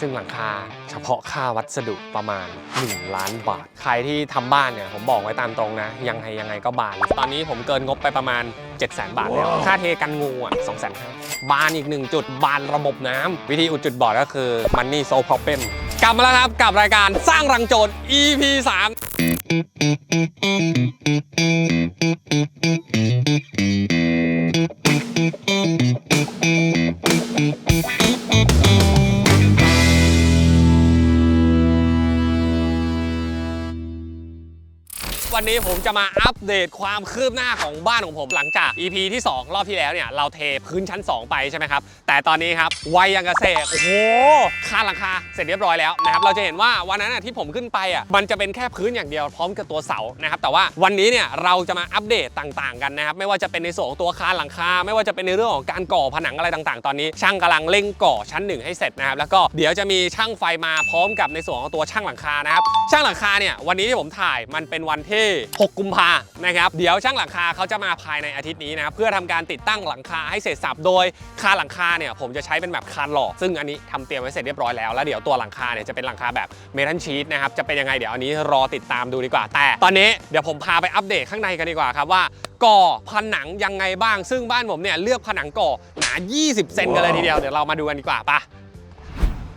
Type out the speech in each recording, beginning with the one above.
ซึ่งหลังคาเฉพาะค่าวัสดุประมาณ 1 ล้านบาท ใครที่ทำบ้านเนี่ยผมบอกไว้ตามตรงนะ ยังไงยังไงก็บาน ตอนนี้ผมเกินงบไปประมาณ 7 0 0 0 0 0บาทแล้ว ค่าเทกันงูอะ2 5 0 0 0บานอีก 1 จุดบานระบบน้ำวิธีอุดจุดบอดก็คือ Money So Problem กลับมาแล้วครับกับรายการสร้างรังโจร EP 3 วันนี้ผมจะมาอัปเดตความคืบหน้าของบ้านของผมหลังจาก EP ที่ 2 รอบที่แล้วเนี่ย เราเทพื้นชั้น 2 ไปใช่ไหมครับ แต่ตอนนี้ครับไวยังกระเสกโอ้โหคานหลังคาเสร็จเรียบร้อยแล้วนะครับเราจะเห็นว่าวันนั้นนะที่ผมขึ้นไปอะมันจะเป็นแค่พื้นอย่างเดียวพร้อมกับตัวเสานะครับแต่ว่าวันนี้เนี่ยเราจะมาอัปเดตต่างๆกันนะครับไม่ว่าจะเป็นในส่วนของตัวคานหลังคา ไม่ว่าจะเป็นในเรื่องของการก่อผนังอะไรต่างๆ ตอนนี้ ช่างกำลังเร่งก่อชั้นหนึ่งให้เสร็จนะครับแล้วก็เดี๋ยวจะมีช่างไฟมาพร้อมกับในส่วนของตัวช่างหลังคานะครับช่างหลังคาเนี่ยวันนี้ที่ผมถ่ายมันเป็นวันที่6 กุมภานะครับ เดี๋ยวช่างหลังคาเขาจะมาภายในอาทิตย์นี้นะครับเพื่อทำการติดตั้งหลังคาให้เสร็จสับโดยคาหลังคาเนี่ยผมจะใช้เป็นแบบคานหลอกซึ่งอันนี้ทำเตรียมไว้เสร็จเรียบร้อยแล้วแล้วเดี๋ยวตัวหลังคาเนี่ยจะเป็นหลังคาแบบเมทัลชีตนะครับจะเป็นยังไงเดี๋ยวอันนี้รอติดตามดูดีกว่า แต่ตอนนี้เดี๋ยวผมพาไปอัปเดตข้างในกันดีกว่าครับว่าก่อผนังยังไงบ้าง ซึ่งบ้านผมเนี่ยเลือกผนังก่อหนา 20 เซนกันเลยทีเดียวเดี๋ยวเรามาดูกันดีกว่าปะ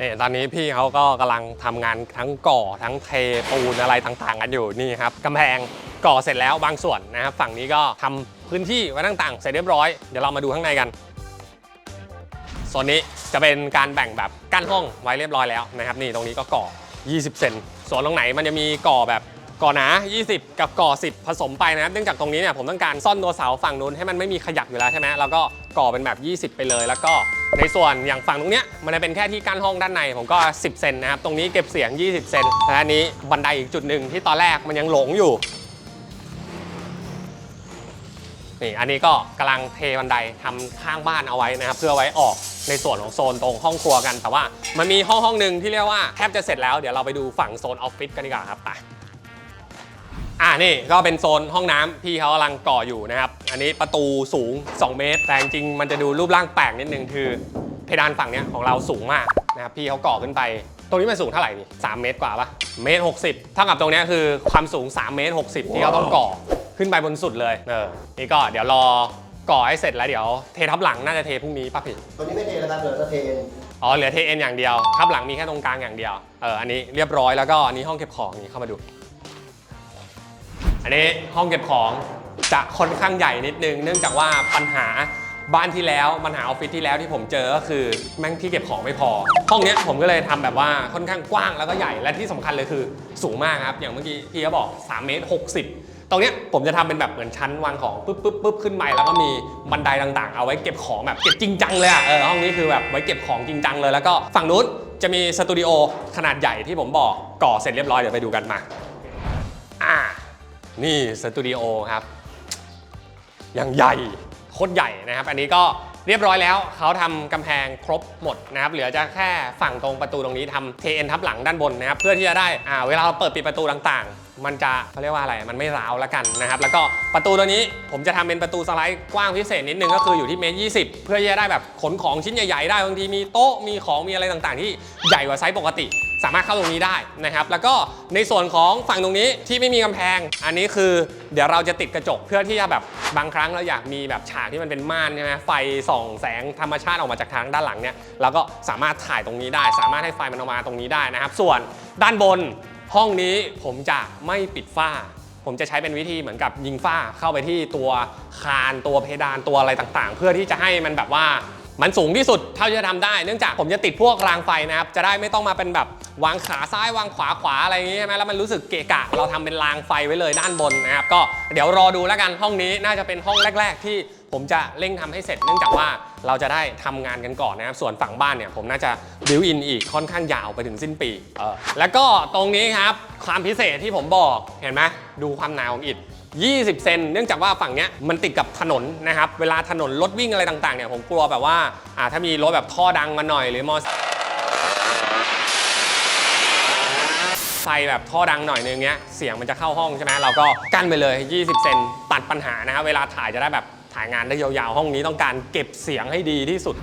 นี่ตอนนี้พี่เขาก็กำลังทำงานทั้งก่อทั้งเทปูนอะไรต่างๆกันอยู่นี่ครับกำแพงก่อเสร็จแล้วบางส่วนนะครับฝั่งนี้ก็ทำพื้นที่ไว้ต่างๆ เสร็จเรียบร้อยเดี๋ยวเรามาดูข้างในกันโซนนี้จะเป็นการแบ่งแบบกั้นห้องไว้เรียบร้อยแล้วนะครับนี่ตรงนี้ก็ก่อ 20 เซนส่วนตรงไหนมันจะมีก่อแบบก่อหนา 20 กับก่อ 10 ผสมไปนะครับ เนื่องจากตรงนี้เนี่ยผมต้องการซ่อนตัวเสาฝั่งนู้นให้มันไม่มีขยับอยู่แล้วใช่ไหมแล้วก็ก่อเป็นแบบ 20 ไปเลย แล้วก็ ในส่วนอย่างฝั่งตรงเนี้ยมันจะเป็นแค่ที่กั้นห้องด้านในผมก็ 10 เซนนะครับ ตรงนี้เก็บเสียง 20 เซนและอันนี้บันไดอีกจุดหนึ่งที่ตอนแรกมันยังหลงอยู่นี่อันนี้ก็กำลังเทบันไดทำข้างบ้านเอาไว้นะครับเพื่อไว้ออกในส่วนของโซนตรงห้องครัวกันแต่ว่ามันมีห้องห้องหนึ่งที่เรียกว่าแทบจะเสร็จแล้วเดี๋ยวเราไปดูฝั่งโซนออฟฟิศกันดีกว่าครับไป อ่านี่ก็เป็นโซนห้องน้ำพี่เขากำลังก่ออยู่นะครับ อันนี้ประตูสูง 2 เมตร แต่จริงๆมันจะดูรูปร่างแปลกนิดนึงคือ เพดานฝั่งเนี้ยของเราสูงมากนะครับพี่เขาก่อขึ้นไป ตรงนี้มันสูงเท่าไหร่นี่3เมตรกว่าปะเมตร60เท่ากับตรงเนี้ยคือความสูง3เมตร60 ที่เขาต้องก่อขึ้นไปบนสุดเลยเออนี่ก็เดี๋ยวรอก่อให้เสร็จแล้วเดี๋ยวเททับหลังน่าจะเทพรุ่งนี้ป่ะพี่ตัวนี้ไม่เทแล้วครับเดี๋ยวจะเทเองอ๋อเหลือเทเอ็นอย่างเดียวทับหลังมีแค่ตรงกลางอย่างเดียวเอออันนี้เรียบร้อยแล้วก็อันนี้ห้องเก็บของนี่เข้ามาดู อันนี้ห้องเก็บของจะค่อนข้างใหญ่นิดนึง เนื่องจากว่าปัญหาบ้านที่แล้วปัญหาออฟฟิศที่แล้วที่ผมเจอก็คือแม่งที่เก็บของไม่พอ ห้องเนี้ยผมก็เลยทำแบบว่าค่อนข้างกว้างแล้วก็ใหญ่และที่สำคัญเลยคือสูงมากครับ อย่างเมื่อกี้พี่เขาบอก3เมตร60 ตรงเนี้ยผมจะทำเป็นแบบเหมือนชั้นวางของปุ๊บปุ๊บปุ๊บขึ้นไปแล้วก็มีบันไดต่างๆ เอาไว้เก็บของแบบเก็บจริงจังเลยอะเออห้องนี้คือแบบไว้เก็บของจริงจังเลยแล้วก็ฝั่งนู้นจะมีสตูดิโอขนาดใหญ่ที่ผมบอกก่อเสร็จเรียบร้อยเดี๋ยวไปดูกันมา นี่สตูดิโอครับอย่างใหญ่โคตรใหญ่นะครับ อันนี้ก็เรียบร้อยแล้วเขาทำกำแพงครบหมดนะครับ เหลือจะแค่ฝั่งตรงประตูตรงนี้ทำเทเอ็นทับหลังด้านบนนะครับ เพื่อที่จะได้อ่าเวลาเราเปิดปิดประตูต่างๆ มันจะเขาเรียกว่าอะไร มันไม่ร้าวแล้วกันนะครับ แล้วก็ประตูตัวนี้ผมจะทำเป็นประตูสไลด์กว้างพิเศษนิดนึงก็คืออยู่ที่เมตรยีเพื่อที่จะได้แบบขนของชิ้นใหญ่ๆได้ บางทีมีโต๊ะ มีของ มีอะไรต่างๆ ที่ใหญ่กว่าไซส์ปกติ สามารถเข้าตรงนี้ได้นะครับ แล้วก็ในส่วนของฝั่งตรงนี้ที่ไม่มีกำแพง อันนี้คือเดี๋ยวเราจะติดกระจกเพื่อที่จะแบบบางครั้งเราอยากมีแบบฉากที่มันเป็นม่านใช่ไหมไฟส่องแสงธรรมชาติออกมาจากทางด้านหลังเนี่ยเราก็สามารถถ่ายตรงนี้ได้ สามารถให้ไฟมันออกมาตรงนี้ได้นะครับ ส่วนด้านบนห้องนี้ผมจะไม่ปิดฝ้า ผมจะใช้เป็นวิธีเหมือนกับยิงฝ้าเข้าไปที่ตัวคานตัวเพดานตัวอะไรต่างๆ เพื่อที่จะให้มันแบบว่า มันสูงที่สุดเท่าที่จะทำได้ เนื่องจากผมจะติดพวกรางไฟนะครับ จะได้ไม่ต้องมาเป็นแบบวางขาซ้ายวางขวาขวาอะไรอย่างงี้ใช่ไหมแล้วมันรู้สึกเกะกะ เราทำเป็นรางไฟไว้เลยด้านบนนะครับ ก็เดี๋ยวรอดูแล้วกันห้องนี้น่าจะเป็นห้องแรก ๆ ที่ผมจะเร่งทำให้เสร็จ เนื่องจากว่าเราจะได้ทำงานกันก่อนนะครับ ส่วนฝั่งบ้านเนี่ยผมน่าจะบิวอินอีกค่อนข้างยาวไปถึงสิ้นปี เออ แล้วก็ตรงนี้ครับความพิเศษที่ผมบอก เห็นไหมดูความหนาของอิฐ 20 เซน เนื่องจากว่าฝั่งเนี้ยมันติดกับถนนนะครับ เวลาถนนรถวิ่งอะไรต่างๆเนี่ยผมกลัวแบบว่าอ่าถ้ามีรถแบบท่อดังมาหน่อยหรือมอไซค์แบบท่อดังหน่อยนึงเนี้ยเสียงมันจะเข้าห้องใช่ไหมเราก็กั้นไปเลย 20 เซนตัดปัญหานะครับเวลาถ่ายจะได้แบบถ่ายงานได้ยาวๆ ห้องนี้ต้องการเก็บเสียงให้ดีที่สุด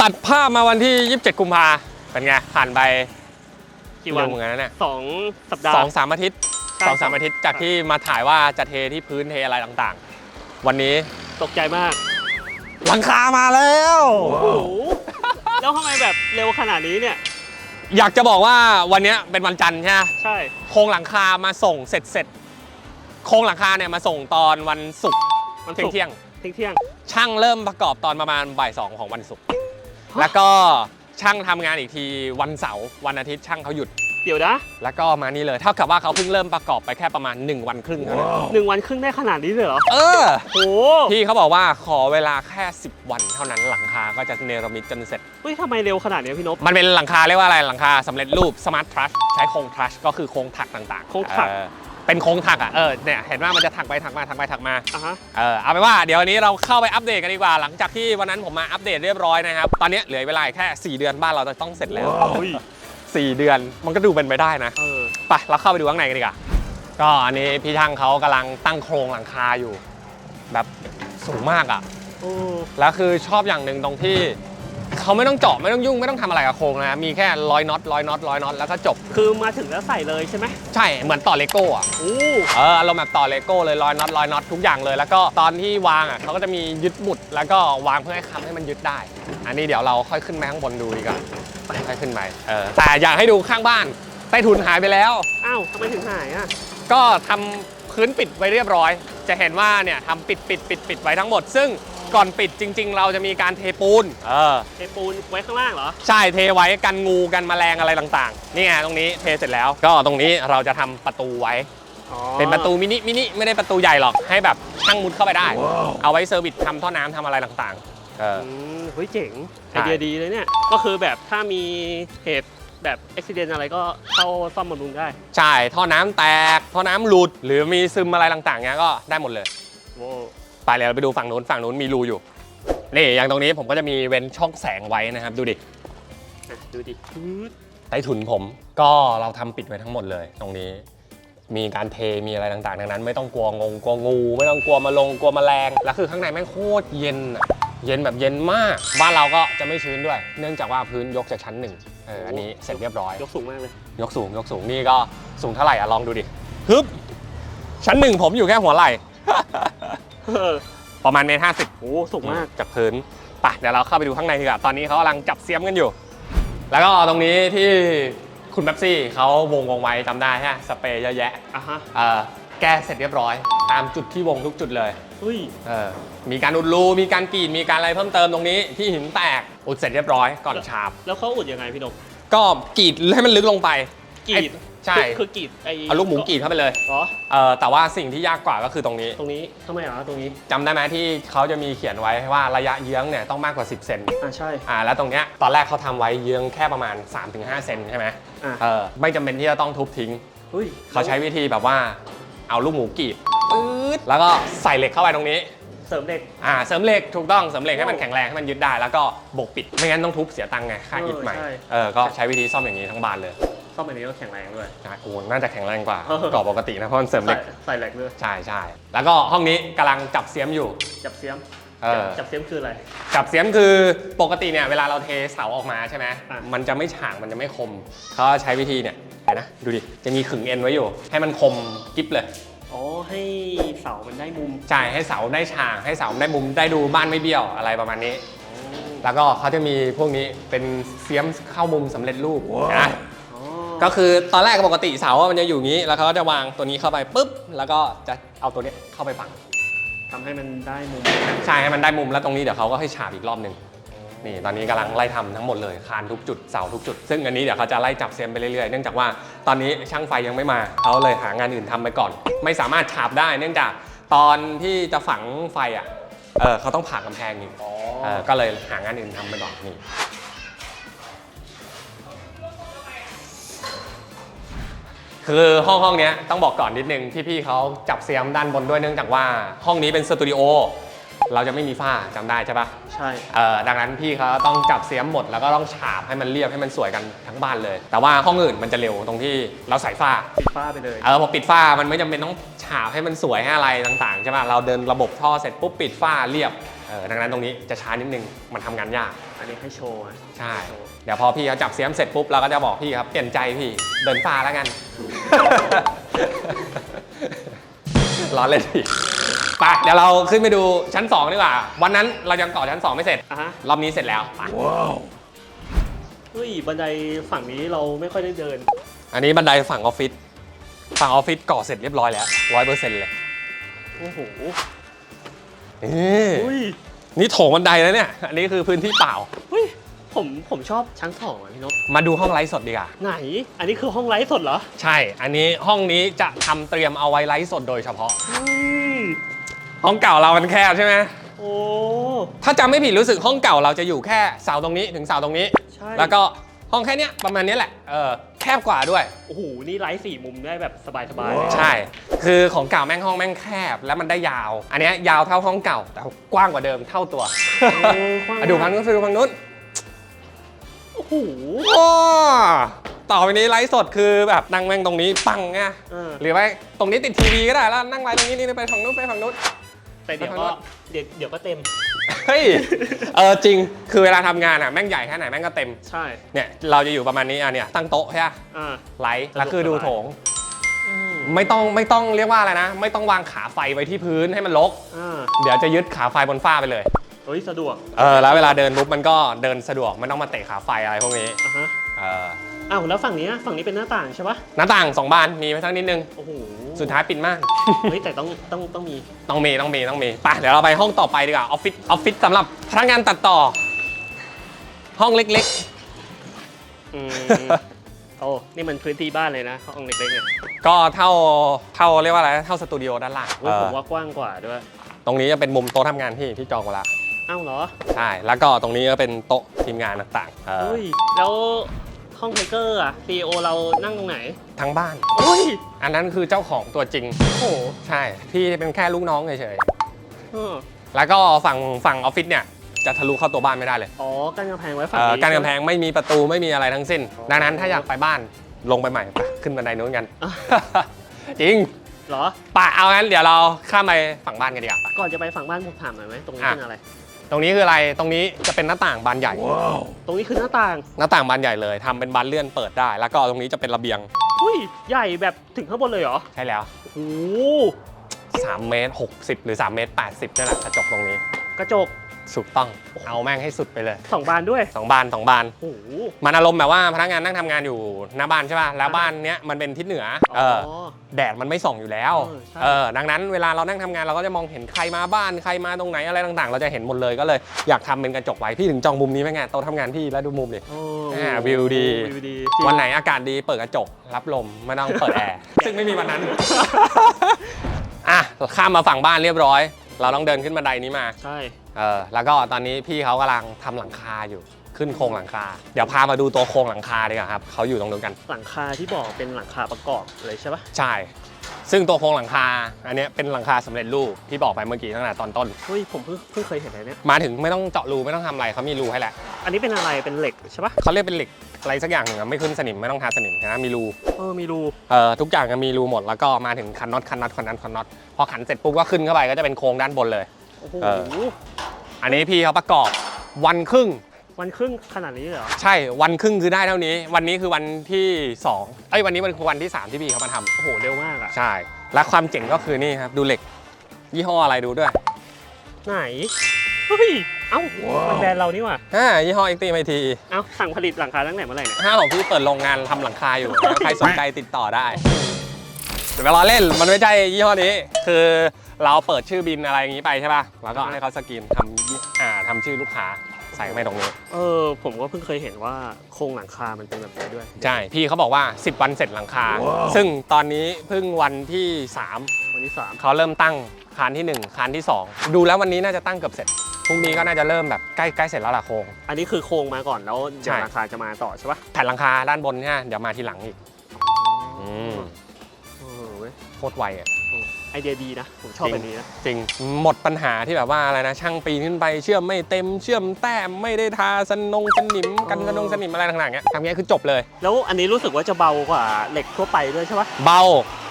ตัดภาพมาวันที่ 27 กุมภาเป็นไงผ่านไปกี่วันเร็เหมือนกันนะเนี่ยสองสัปดาห์สองสามอาทิตย์ใช่ สองสามอาทิตย์จากที่มาถ่ายว่าจะเทที่พื้นเทอะไรต่างๆ วันนี้ตกใจมากหลังคามาแล้วโอ้โหแล้วทำไมแบบเร็วขนาดนี้เนี่ย อยากจะบอกว่าวันเนี้ยเป็นวันจันทร์ใช่ไหมใช่โครงหลังคามาส่งเสร็จเสร็จโครงหลังคาเนี่ยมาส่งตอนวันศุกร์มันเที่ยงสุกเที่ยงเที่ยงเที่ยงๆช่างเริ่มประกอบตอนประมาณบ่ายสองของวันศุกร์แล้วก็ช่างทำงานอีกทีวันเสาร์วันอาทิตย์ช่างเขาหยุด เดี๋ยวนะแล้วก็มานี่เลยเท่ากับว่าเขาเพิ่งเริ่มประกอบไปแค่ประมาณ 1 วันครึ่งเท่านั้นหนึ่งวันครึ่งได้ขนาดนี้เลยเหรอเออโอ้โหพี่เขาบอกว่าขอเวลาแค่ 10 วันเท่านั้นหลังคาก็จะเนรมิตจนเสร็จ เฮ้ยทำไมเร็วขนาดนี้พี่นพ มันเป็นหลังคาเรียกว่าอะไรหลังคาสำเร็จรูป Smart Truss ใช้โครงทรัชก็คือโครงถักต่างๆโครงถัก เออเป็นโครงถักอะเออเนี่ยเห็นว่ามันจะถักไปถักมาถักไปถักมา อะฮะ เออเอาไปนว่าเดี๋ยววันนี้เราเข้าไปอัปเดตกันดีกว่า หลังจากที่วันนั้นผมมาอัปเดตเรียบร้อยนะครับ ตอนนี้เหลือเวลาอีกแค่ 4 เดือนบ้านเราจะต้องเสร็จแล้วอุ้ย 4 เดือน มันก็ดูเป็นไปได้นะเออไปเราเข้าไปดูข้างในกันดีกว่าก็อันนี้พี่ช่างเขากำลังตั้งโครงหลังคาอยู่ แบบสูงมากอะโอ้แล้วคือชอบอย่างหนึ่งตรงที่เขาไม่ต้องเจาะไม่ต้องยุ่งไม่ต้องทำอะไรกับโครงนะมีแค่ร้อยน็อตร้อยน็อตร้อยน็อตแล้วก็จบคือมาถึงแล้วใส่เลยใช่ไหมใช่เหมือนต่อเลโก้อะโอ้เอออารมณ์แบบต่อเลโก้เลยร้อยน็อตร้อยน็อตทุกอย่างเลย แล้วก็ตอนที่วางอะเขาก็จะมียึดหมุดแล้วก็วางเพื่อให้ค้ำให้มันยึดได้ อันนี้เดี๋ยวเราค่อยขึ้นไปข้างบนดูดีกว่า ไปค่อยขึ้นไปเออแต่อยากให้ดูข้างบ้าน ใต้ถุนหายไปแล้ว อ้าวทำไมถึงหายอะ ก็ทำพื้นปิดไว้เรียบร้อย จะเห็นว่าเนี่ยทำปิดปิดปิดปิดไว้ทั้งหมด ซึ่งก่อนปิดจริง ๆ เราจะมีการเทปูน เออ เทปูนไว้ข้างล่างเหรอ ใช่ เทไว้กันงูกันแมลงอะไรต่างๆ นี่ไงตรงนี้เทเสร็จแล้ว ก็ตรงนี้เราจะทำประตูไว้ อ๋อเป็นประตูมินิมินิไม่ได้ประตูใหญ่หรอก ให้แบบช่างมุดเข้าไปได้ เอาไว้เซอร์วิสทำท่อน้ำทำอะไรต่าง ๆเอออืมเฮ้ยเจ๋งใช่ ไอเดียดีเลยเนี่ย ก็คือแบบถ้ามีเหตุแบบอุบิเหตุอะไรก็เข้าซ่อมบำรุงได้ใช่ท่อน้ำแตก ท่อน้ำหลุด หรือมีซึมอะไรต่างๆเงี้ยก็ได้หมดเลย โว้ไปเลยเราไปดูฝั่งนู้นฝั่งนู้นมีรูอยู่ นี่อย่างตรงนี้ผมก็จะมีเว้นช่องแสงไว้นะครับ ดูดิอะดูดิปื๊ดใต้ถุนผมก็เราทำปิดไว้ทั้งหมดเลย ตรงนี้ มีการเทมีอะไรต่างๆดังนั้น ไม่ต้องกลัวงงกลัวงู ไม่ต้องกลัวมาลงกลัวแมลงแล้วคือข้างในแม่งโคตรเย็นอะ เย็นแบบเย็นมาก บ้านเราก็จะไม่ชื้นด้วย เนื่องจากว่าพื้นยกจากชั้นหนึ่งเอออันนี้เสร็จเรียบร้อย ยกสูงมากเลย ยกสูงยกสูงนี่ก็สูงเท่าไหร่อะลองดูดิฮึบชั้นหนึ่งผมอยู่แค่หัวไหล่เออประมาณเมตรห้าสิบโอ้สูงมากจากพื้นไปเดี๋ยวเราเข้าไปดูข้างในดีกว่าตอนนี้เขากำลังจับเสียมกันอยู่ แล้วก็ตรงนี้ที่คุณแป๊บซี่เขาวงวงไว้จำได้ฮะสเปรย์เยอะแยะอะฮะ เอ่อแก้เสร็จเรียบร้อย ตามจุดที่วงทุกจุดเลย เฮ้ยเออมีการอุดรูมีการกรีดมีการอะไรเพิ่มเติมตรงนี้ที่หินแตกอุดเสร็จเรียบร้อยก่อนฉาบ แล้วเขาอุดยังไงพี่นกก็กรีดให้มันลึกลงไปกรีดไอ้ใช่คือคือกรีดไอเอาลูกหมูกรีดเข้าไปเลยอ๋อเออแต่ว่าสิ่งที่ยากกว่าก็คือตรงนี้ ตรงนี้ทำไมเหรอตรงนี้จำได้ไหมที่เขาจะมีเขียนไว้ว่าระยะเยื้องเนี่ยต้องมากกว่า 10 เซนอ่าใช่อ่าแล้วตรงเนี้ยตอนแรกเขาทำไว้เยื้องแค่ประมาณ 3-5 เซนใช่ไหมอะเออไม่จำเป็นที่จะต้องทุบทิ้งเฮ้ยเขาใช้วิธีแบบว่าเอาลูกหมูกรีด ปื๊ดแล้วก็ใส่เหล็กเข้าไปตรงนี้ เสริมเด็ก อ่าเสริมเหล็กถูกต้องเสริมเหล็กให้มันแข็งแรงให้มันยึดได้ แล้วก็บกปิดไม่งั้นต้องทุบเสียตังค์ไงค่าอิฐใหม่เออใช่ เออก็ใช้วิธีซ่อมอย่างนี้ทั้งบานเลยซ่อมแบบนี้ก็แข็งแรงด้วยใช่โอ้น่าจะแข็งแรงกว่าเออ กรอบปกตินะเพราะมันเสริมเหล็ใส่กใส่เหล็กด้วยใช่ใช่แล้วก็ห้องนี้กำลังจับเสียมอยู่ จับเสียมเออ จับเสียมคืออะไร จับเสียมคือปกติเนี่ยเวลาเราเทเสาออกมาใช่ไหมอะ มันจะไม่ฉากมันจะไม่คมเขาใช้วิธีเนี่ยเห็นนะดูดิจะมีขึงเอ็นไว้อยู่ ให้มันคมกิ๊บเลย อ๋อให้เสามันได้มุมจ่ายให้เสาได้ฉากให้เสาได้มุมได้ดูบ้านไม่เบี้ยวอะไรประมาณนี้ แล้วก็เขาจะมีพวกนี้เป็นเสียมเข้ามุมสำเร็จรูปนะอ๋อก็คือตอนแรกปกติเสาอะมันจะอยู่อย่างนี้ แล้วเขาก็จะวางตัวนี้เข้าไปปุ๊บแล้วก็จะเอาตัวเนี้ยเข้าไปฝังทำให้มันได้มุม ใช่ให้มันได้มุมแล้วตรงนี้เดี๋ยวเขาก็ให้ฉาบอีกรอบหนึ่ง นี่ตอนนี้กำลังไล่ทำทั้งหมดเลยคานทุกจุดเสาทุกจุด ซึ่งอันนี้เดี๋ยวเขาจะไล่จับเซมไปเรื่อยๆเนื่องจากว่าตอนนี้ช่างไฟยังไม่มาเขาเลยหางานอื่นทำไปก่อน ไม่สามารถฉาบได้ เนื่องจากตอนที่จะฝังไฟอะเออเขาต้องผ่ากำแพงอีกอ๋อเออก็เลยหางานอื่นทำไปก่อนนี่ คือห้องห้องเนี้ยต้องบอกก่อนนิดนึงที่พี่เขาจับเสียมด้านบนด้วยเนื่องจากว่าห้องนี้เป็นสตูดิโอ เราจะไม่มีฝ้าจำได้ใช่ปะใช่ เออดังนั้นพี่เขาต้องจับเสียมหมดแล้วก็ต้องฉาบให้มันเรียบให้มันสวยกันทั้งบ้านเลย แต่ว่าห้องอื่นมันจะเร็วตรงที่เราใส่ฝ้า ปิดฝ้าไปเลย เออพอปิดฝ้ามันไม่จำเป็นต้องฉาบให้มันสวยให้อะไรต่างๆใช่ปะเราเดินระบบท่อเสร็จปุ๊บปิดฝ้าเรียบเออดังนั้นตรงนี้จะช้านิดนึงมันทำงานยาก อันนี้ให้โชว์อะใช่เดี๋ยวดี๋ยวพอพี่เขาจับเสียมเสร็จปุ๊บเราก็จะบอกพี่ครับ เปลี่ยนใจพี่ เดินฟ้าแล้วกันร้อนเลยพี่ ไปเดี๋ยวเราขึ้นไปดูชั้น 2 ดีกว่า วันนั้นเรายังต่อชั้น 2 ไม่เสร็จ อะฮะรอบนี้เสร็จแล้วไปเฮ้ยบันไดฝั่งนี้เราไม่ค่อยได้เดิน อันนี้บันไดฝั่งออฟฟิศฝั่งออฟฟิศก่อเสร็จเรียบร้อยแล้วร้อยเปอร์เซ็นต์เลยโอ้โหนี่อุ้ยนี่โถงบันไดแล้วเนี่ย อันนี้คือพื้นที่เปล่า เฮ้ยผมผมชอบชั้นสองอะพี่นกมาดูห้องไลฟ์สดดีกว่า ไหน อันนี้คือห้องไลฟ์สดเหรอ ใช่ อันนี้ห้องนี้จะทำเตรียมเอาไว้ไลฟ์สดโดยเฉพาะ เฮ้ย ห้องเก่าเรามันแคบใช่ไหมโอ้ ถ้าจำไม่ผิดรู้สึกห้องเก่าเราจะอยู่แค่เสาตรงนี้ถึงเสาตรงนี้ ใช่ แล้วก็ห้องแค่เนี้ยประมาณเนี้ยแหละเออแคบกว่าด้วย โอ้โห นี่ไลฟ์สี่มุมได้แบบสบายๆเลยใช่ คือของเก่าแม่งห้องแม่งแคบแล้วมันได้ยาว อันเนี้ยยาวเท่าห้องเก่าแต่กว้างกว่าเดิมเท่าตัวโอ้กว้างอะดูพังนู้นดูพังนู้น โอ้โหโอ้ต่อไปนี้ไลฟ์สดคือแบบนั่งแม่งตรงนี้ปังไงเออหรือว่าตรงนี้ติดทีวีก็ได้แล้วนั่งไลฟ์ตรงนี้นี่ไปฝั่งนู้นไปฝั่งนู้น แต่เดี๋ยวก็เดี๋ยวเดี๋ยวก็เต็ม เฮ้ย เออจริง คือเวลาทำงานอะแม่งใหญ่แค่ไหนแม่งก็เต็ม ใช่เนี่ยเราจะอยู่ประมาณนี้อะเนี่ยตั้งโต๊ะใช่ปะอ่า ไลฟ์แล้วคือดูโถงอืมไม่ต้องไม่ต้องเรียกว่าอะไรนะ ไม่ต้องวางขาไฟไว้ที่พื้นให้มันรก อ่าเดี๋ยวจะยึดขาไฟบนฝ้าไปเลย เฮ้ยสะดวกเออแล้วเวลาเดินปุ๊บมันก็เดินสะดวกไม่ต้องมาเตะขาไฟอะไรพวกนี้ อะฮะ เออ อ้าวแล้วฝั่งนี้อะฝั่งนี้เป็นหน้าต่างใช่ปะหน้าต่างสองบานมีไว้สักนิดนึง โอ้โหสุดท้ายปิดม่าน เฮ้ยแต่ต้องต้องต้องมีต้องมีต้องมีต้องมีไปเดี๋ยวเราไปห้องต่อไปดีกว่าออฟฟิศออฟฟิศสำหรับพนักงานตัดต่อ ห้องเล็กอืมโอ้นี่มันพื้นที่บ้านเลยนะห้องเล็กๆเนี่ยๆ ก็เท่าเท่าเรียกว่าอะไรเท่าสตูดิโอด้านล่างโอ้ยผมเออว่ากว้างกว่าด้วยตรงนี้จะเป็นมุมโต๊ะทำงานที่ที่จองไว้ละอ้าวเหรอใช่แล้วก็ตรงนี้ก็เป็นโต๊ะทีมงานต่างๆเออ เฮ้ยแล้ว ห้องไทเกอร์อะซีโอเรานั่งตรงไหน ทั้งบ้านโอ้ยอันนั้นคือเจ้าของตัวจริง โอ้โหใช่ พี่เป็นแค่ลูกน้องเฉยเออๆแล้วก็ฝั่งฝั่งออฟฟิศเนี่ยจะทะลุเข้าตัวบ้านไม่ได้เลยอ๋อกั้นกำแพงไว้ฝั่งเอ่อนี้การกำแพงไม่มีประตูไม่มีอะไรทั้งสิ้นอ๋อดังนั้นถ้าอยากไปบ้านลงไปใหม่ไปขึ้นบันไดนู้นกันอะจริงเหรอป่ะเอางั้นเดี๋ยวเราข้ามไปฝั่งบ้านกันดีกว่าไปก่อนจะไปฝั่งบ้านผมถามหน่อยไหมตรงนี้อะ เป็นอะไร ตรงนี้คืออะไร ตรงนี้จะเป็นหน้าต่างบานใหญ่ ตรงนี้คือหน้าต่าง หน้าต่างบานใหญ่เลยทำเป็นบานเลื่อนเปิดได้ แล้วก็ตรงนี้จะเป็นระเบียง อุ้ย ใหญ่แบบถึงข้างบนเลยเหรอ ใช่แล้วโอ้โห3เมตร60 หรือ3เมตร80นี่แหละกระจกตรงนี้ กระจก ถูกต้องเอาแม่งให้สุดไปเลยสองบานด้วยสองบานสองบานโอ้โห มันอารมณ์แบบว่าพนักงานนั่งทำงานอยู่หน้าบ้านใช่ป่ะแล้วบ้านเนี้ยมันเป็นทิศเหนือเออแดดมันไม่ส่องอยู่แล้วเออใช่ เออดังนั้นเวลาเรานั่งทำงานเราก็จะมองเห็นใครมาบ้านใครมาตรงไหนอะไรต่างๆ เราจะเห็นหมดเลยก็เลยอยากทำเป็นกระจกไว้พี่ถึงจองมุมนี้ไหมไงโต๊ะทำงานพี่แล้วดูมุมดิ โอ้อ่าวิวดี วิวดีวันไหนอากาศดีเปิดกระจกรับลมไม่ต้องเปิดแอร์ ซึ่งไม่มีวันนั้น อะข้ามมาฝั่งบ้านเรียบร้อย เราต้องเดินขึ้นบันไดนี้มา ใช่ เออแล้วก็ตอนนี้พี่เขากำลังทำหลังคาอยู่ขึ้นโครงหลังคา เดี๋ยวพามาดูตัวโครงหลังคาดีกว่าครับเขาอยู่ตรงนู้นกัน หลังคาที่บอกเป็นหลังคาประกอบเลยใช่ปะใช่ ซึ่งตัวโครงหลังคา อันเนี้ยเป็นหลังคาสำเร็จรูปที่บอกไปเมื่อกี้ตั้งแต่ตอนต้น เฮ้ยผมเพิ่งเพิ่งเคยเห็นอะไรเนี่ยมาถึงไม่ต้องเจาะรูไม่ต้องทำอะไรเขามีรูให้แหละอันนี้เป็นอะไรเป็นเหล็กใช่ปะเขาเรียกเป็นเหล็กอะไรสักอย่างหนึ่งอะไม่ขึ้นสนิมไม่ต้องทาสนิมนะมีรูเออมีรูเอ่อทุกอย่างมีรูหมดแล้วก็มาถึงคันน็อตคันน็อตคันน็อตคันน็อตพอขันเสร็จปุ๊บก็ขึ้นเข้าไปก็จะเป็นโครงด้านบนเลย โอ้โห เออ อันนี้พี่เขาประกอบวันครึ่ง วันครึ่งขนาดนี้เลยเหรอ ใช่วันครึ่งคือได้เท่านี้ วันนี้คือวันที่2เอ้ยวันนี้มันคือวันที่3ที่พี่เขามาทำ โอ้โห เร็วมากอะใช่ และความเจ๋งก็คือนี่ครับดูเหล็ก ยี่ห้ออะไรดูด้วยไหน เฮ้ย เอ้ามันแบรนด์เรานี่หว่า อ่ายี่ห้อ XTMIT เอ้าสั่งผลิตหลังคาตั้งแต่เมื่อไหร่เนี่ย ห้าของพี่เปิดโรงงานทำหลังคาอยู่ ใครสนใจติดต่อได้ เดี๋ยวไปรอเล่นมันไม่ใช่ยี่ห้อนี้ คือเราเปิดชื่อบินอะไรอย่างนี้ไปใช่ป่ะ แล้วก็ให้เขาสกรีนทำยี่อ่าทำชื่อลูกค้าใส่ไปตรงนี้ เออ ผมก็เพิ่งเคยเห็นว่าโครงหลังคา มันเป็นแบบนี้ด้วย ใช่ พี่เขาบอกว่า 10 วันเสร็จหลังคา ซึ่งตอนนี้เพิ่งวันที่ 3 วันที่สามเขาเริ่มตั้งคานที่ 1 คานที่ 2 ดูแล้ววันนี้น่าจะตั้งเกือบเสร็จพรุ่งนี้ก็น่าจะเริ่มแบบใกล้ใกล้เสร็จแล้วล่ะโครง อันนี้คือโครงมาก่อนแล้วเดี๋ยวใช่หลังคาจะมาต่อใช่ปะแผ่นหลังคาด้านบนเนี่ยเดี๋ยวมาทีหลังอีกอืมเออเว้ยโคตรไวอะไอเดียดีนะ ผมชอบจริงแบบนี้นะ จริงหมดปัญหาที่แบบว่าอะไรนะ ช่างปีนขึ้นไปเชื่อมไม่เต็มเชื่อมแต้มไม่ได้ทาสนงสนิมกันสนงสนิมอะไรต่างๆเงี้ยทำเงี้ยคือจบเลย แล้วอันนี้รู้สึกว่าจะเบากว่าเหล็กทั่วไปด้วยใช่ปะเบา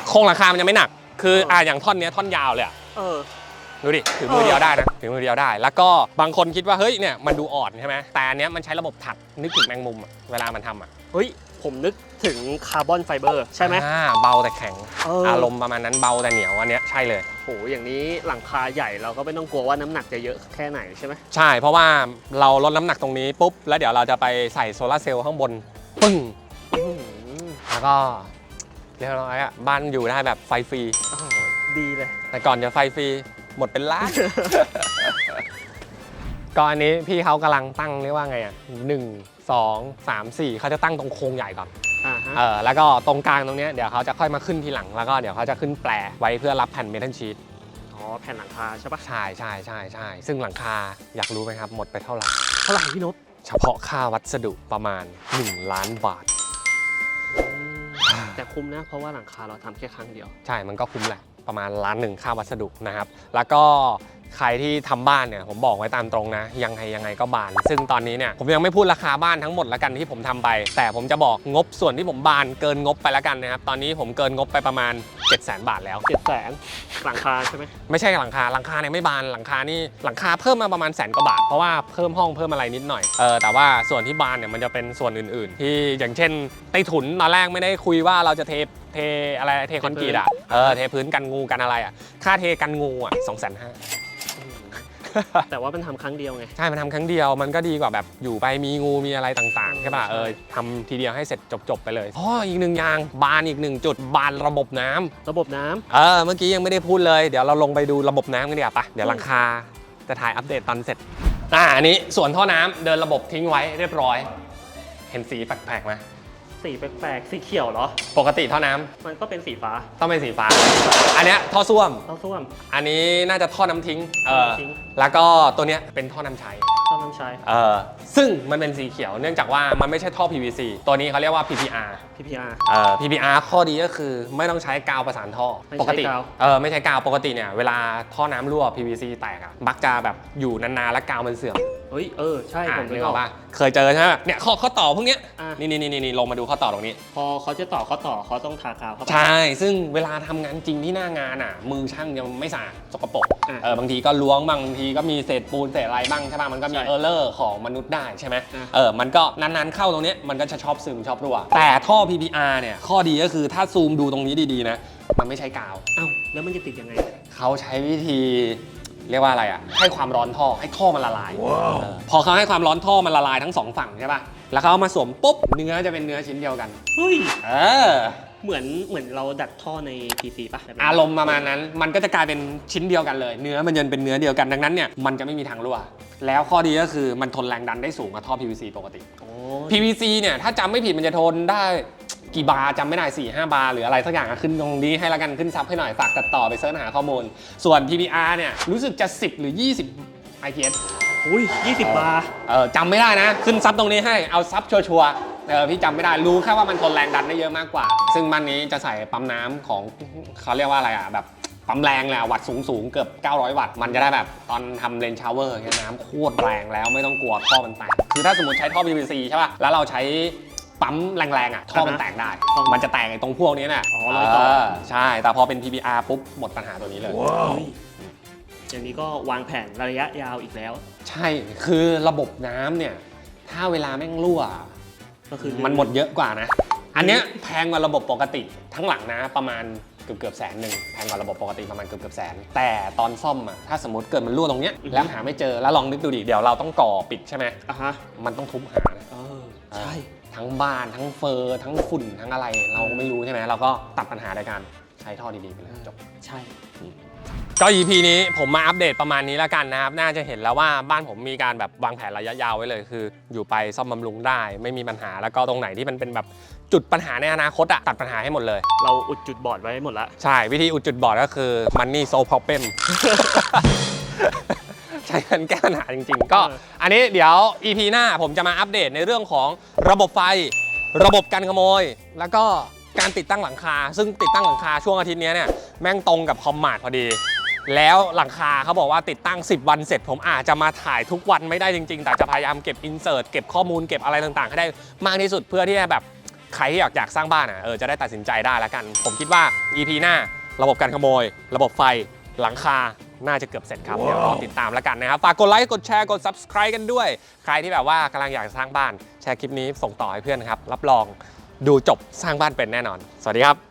โครงหลังคามันยังไม่หนัก คือเอออ่อ่าอย่างท่อนเนี้ยท่อนยาวเลยอะเออดูดิถือมือเดียวได้นะถือมือเดียวได้ แล้วก็บางคนคิดว่าเฮ้ยเนี่ยมันดูอ่อนใช่ไหมแต่อันเนี้ยมันใช้ระบบถักนึกถึงแมงมุมอะเวลามันทำอะเฮ้ยผมนึก ถึงคาร์บอนไฟเบอร์ใช่ไหมอ่าเบาแต่แข็ง เอออ อารมณ์ประมาณนั้นเบาแต่เหนียวอันเนี้ยใช่เลย โหอย่างนี้หลังคาใหญ่เราก็ไม่ต้องกลัวว่าน้ำหนักจะเยอะแค่ไหนใช่ไหมใช่ เพราะว่าเราลดน้ำหนักตรงนี้ปุ๊บ แล้วเดี๋ยวเราจะไปใส่โซลาร์เซลล์ข้างบน ปึ้ง อื้อหือแล้วก็เรียบร้อยอะบ้านอยู่ได้แบบไฟฟรี โอ้โหดีเลย แต่ก่อนจะไฟฟรีหมดเป็นล้านก็อันนี้พี่เขากำลังตั้งเรียกว่าไงอะหนึ่งสองสามสี่เขาจะตั้งตรงโครงใหญ่ก่อนอ่าฮะ เออแล้วก็ตรงกลางตรงเนี้ยเดี๋ยวเขาจะค่อยมาขึ้นทีหลังแล้วก็เดี๋ยวเขาจะขึ้นแปรไว้เพื่อรับแผ่นเมทัลชีตอ๋อแผ่นหลังคาใช่ปะใช่ใช่ใช่ใช่ซึ่งหลังคาอยากรู้ไหมครับหมดไปเท่าไหร่เท่าไหร่พี่นพเฉพาะค่าวัสดุประมาณ 1 ล้านบาท แต่คุ้มนะเพราะว่าหลังคาเราทำแค่ครั้งเดียว ใช่มันก็คุ้มแหละประมาณล้านหนึ่งค่าวัสดุนะครับ แล้วก็ ใครที่ทำบ้านเนี่ยผมบอกไว้ตามตรงนะ ยังไงยังไงก็บาน ซึ่งตอนนี้เนี่ยผมยังไม่พูดราคาบ้านทั้งหมดแล้วกันที่ผมทำไป แต่ผมจะบอกงบส่วนที่ผมบานเกินงบไปแล้วกันนะครับตอนนี้ผมเกินงบไปประมาณ 7 0 0 0 0 0 บาทแล้วเจ็ดแสนหลังคาใช่ไหมไม่ใช่หลังคาหลังคาเนี่ยไม่บานหลังคานี่หลังคาเพิ่มมาประมาณแสนกว่าบาทเพราะว่าเพิ่มห้องเพิ่มอะไรนิดหน่อยเออแต่ว่าส่วนที่บานเนี่ยมันจะเป็นส่วนอื่น ๆ ที่อย่างเช่นใต้ถุนตอนแรกไม่ได้คุยว่าเราจะเทเทอะไรเทคอนกรีตอะเออเทพื้นกันงูกันอะไรอะค่าเทกันงูอะสองแสนห้า แต่ว่ามันทำครั้งเดียวไง ใช่ มันทำครั้งเดียวมันก็ดีกว่าแบบอยู่ไปมีงูมีอะไรต่างๆใช่ป่ะเออทำทีเดียวให้เสร็จจบๆไปเลยอ๋ออีกหนึ่งอย่างบานอีกหนึ่งจุดบานระบบน้ำระบบน้ำเออเมื่อกี้ยังไม่ได้พูดเลยเดี๋ยวเราลงไปดูระบบน้ำกันดีกว่าปะเดี๋ยวหลังคาจะถ่ายอัปเดตตอนเสร็จอ่าอันนี้ส่วนท่อน้ำเดินระบบทิ้งไว้เรียบร้อย เห็นสีแปลกๆไหม สีแปลกๆ สีเขียวเหรอ ปกติท่อน้ำมันก็เป็นสีฟ้าต้องเป็นสีฟ้า อันเนี้ยท่อส้วมเต้าส้วม อันนี้น่าจะท่อน้ำทิ้ง เออ ท่อน้ำทิ้ง แล้วก็ตัวเนี้ยเป็นท่อน้ำใช้ เต้าน้ำใช้ เออซึ่งมันเป็นสีเขียวเนื่องจากว่ามันไม่ใช่ท่อ PVC ตัวนี้เขาเรียกว่า PPR PPR เอ่อ PPR ข้อดีก็คือไม่ต้องใช้กาวประสานท่อไม่ใช้ปกติกาว เออไม่ใช้กาวปกติเนี่ยเวลาท่อน้ำรั่ว PVC แตกอะมักจะแบบอยู่นานๆแล้วกาวมันเสื่อมเฮ้ย เออ ใช่อะผมนึนึกกออออกกป่ะเคยเจอใช่ไหมเนี่ยข้อข้อต่อพวกเนี้ยอะ นี่นี่นี่นี่ลงมาดูข้อต่อตรงนี้ พอเขาจะต่อเขาต่อเขาต้องทากาวเข้าไป ใช่ ซึ่งเวลาทำงานจริงที่หน้างานอะ มือช่างยังไม่สะอาดสกปรกอะ เออบางทีก็ล้วงบ้างบางทีก็มีเศษปูนเศษอะไรบ้างใช่ป่ะมันก็มีใช่เออร์เลอร์ของมนุษย์ได้ใช่ไหมอะ เออ มันก็นานๆเข้าตรงเนี้ยมันก็จะชอบซึมชอบรั่ว แต่ท่อ PPR เนี่ยข้อดีก็คือถ้าซูมดูตรงนี้ดีๆนะ มันไม่ใช้กาว เอ้าแล้วมันจะติดยังไง เขาใช้วิธีเรียกว่าอะไรอะ ให้ความร้อนท่อให้ท่อมันละลายเออพอเขาให้ความร้อนท่อมันละลายทั้งสองฝั่งใช่ป่ะแล้วเขาเอามาสวมปุ๊บเนื้อจะเป็นเนื้อชิ้นเดียวกัน เฮ้ย เออ เหมือนเหมือนเราดัดท่อใน PC ป่ะแบบนั้นอารมณ์ประมาณนั้น มันก็จะกลายเป็นชิ้นเดียวกันเลย เนื้อมันจะเป็นเนื้อเดียวกันดังนั้นเนี่ยมันจะไม่มีทางรั่ว แล้วข้อดีก็คือมันทนแรงดันได้สูงกว่าท่อ PVC ปกติโอ้ PVC เนี่ยถ้าจำไม่ผิดมันจะทนได้กี่บาร์จำไม่ได้4ี่ห้าบาร์หรืออะไรสักอย่างอะขึ้นตรงนี้ให้ละกันขึ้นซับให้หน่อยฝากตัดต่อไปเสิร์ชหาข้อมูล ส่วน PPR เนี่ยรู้สึกจะ 10 หรือ 20 IPS อุ้ย20 บาร์เออจำไม่ได้นะ ขึ้นซับตรงนี้ให้เอาซับชัวร์ๆเออพี่จำไม่ได้รู้แค่ว่ามันทนแรงดันได้เยอะมากกว่า ซึ่งมันนี้จะใส่ปั๊มน้ำของเขาเรียกว่าอะไรอะแบบ ปั๊มแรงเลยอะวัตต์สูงสูงๆเกือบ 900 วัตต์ มันจะได้แบบตอนทำเลนชาวเวอร์เนี่ยน้ำโคตรแรงแล้วไม่ต้องกลัวท่อมันแตก คือถ้าสมมติใช้ท่อ PVC ใช่ป่ะ แล้วเราใช้ปั๊มแรงๆอะท่อมันแตกได้ มันจะแตกไอ้ตรงพวกนี้น่ะอ๋อรอยต่อเใช่ แต่พอเป็น PPR ปุ๊บหมดปัญหาตัวนี้เลยเฮ้ยอย่างนี้ก็วางแผนระยะยาวอีกแล้ว ใช่คือระบบน้ำเนี่ย ถ้าเวลาแม่งรั่วก็คือมันหมดเยอะกว่านะ อันเนี้ยแพงกว่าระบบปกติทั้งหลังนะประมาณเกือบเกือบแสนหนึ่งแพงกว่าระบบปกติประมาณเกือบเกือบแสน แต่ตอนซ่อมอะถ้าสมมติเกิดมันรั่วตรงเนี้ยแล้วหาไม่เจอแล้วลองนึกดูดิเดี๋ยวเราต้องก่อปิดใช่ไหมอะฮะมันต้องทุบหานะเออใช่ ทั้งบ้านทั้งเฟอร์ทั้งฝุ่นทั้งอะไรเราไม่รู้ใช่ไหมเราก็ตัดปัญหาโดยการใช้ท่อดีๆไปเลยจบใช่ ก็ EP นี้ผมมาอัปเดตประมาณนี้แล้วกันนะครับ น่าจะเห็นแล้วว่าบ้านผมมีการแบบวางแผนระยะยาวไว้เลย คือ อยู่ไปซ่อมบำรุงได้ ไม่มีปัญหาแล้วก็ตรงไหนที่มันเป็นแบบ จุดปัญหาในอนาคตอะตัดปัญหาให้หมดเลย เราอุดจุดบอดไว้หมดละ ใช่ วิธีอุดจุดบอดก็คือ money so problem ใช้เงินแก้ปัญหาจริง ๆ ก็เอออันนี้เดี๋ยว EP หน้าผมจะมาอัปเดตในเรื่องของระบบไฟ ระบบการขโมย แล้วก็การติดตั้งหลังคา ซึ่งติดตั้งหลังคาช่วงอาทิตย์เนี้ยเนี่ยแม่งตรงกับคอมมาดพอดี แล้วหลังคาเขาบอกว่าติดตั้ง 10 วันเสร็จ ผมอาจจะมาถ่ายทุกวันไม่ได้จริง ๆ แต่จะพยายามเก็บอินเสิร์ตเก็บข้อมูลเก็บอะไรต่างๆให้ได้มากที่สุดเพื่อที่จะแบบ ใครที่อยากอยากสร้างบ้านอะเออจะได้ตัดสินใจได้แล้วกัน ผมคิดว่า EP หน้าระบบการขโมย ระบบไฟหลังคาน่าจะเกือบเสร็จครับ เดี๋ยวรอติดตามแล้วกันนะครับ ฝากกดไลค์ กดแชร์ กด subscribe กันด้วย ใครที่แบบว่ากำลังอยากสร้างบ้าน แชร์คลิปนี้ส่งต่อให้เพื่อนครับ รับรองดูจบสร้างบ้านเป็นแน่นอน สวัสดีครับ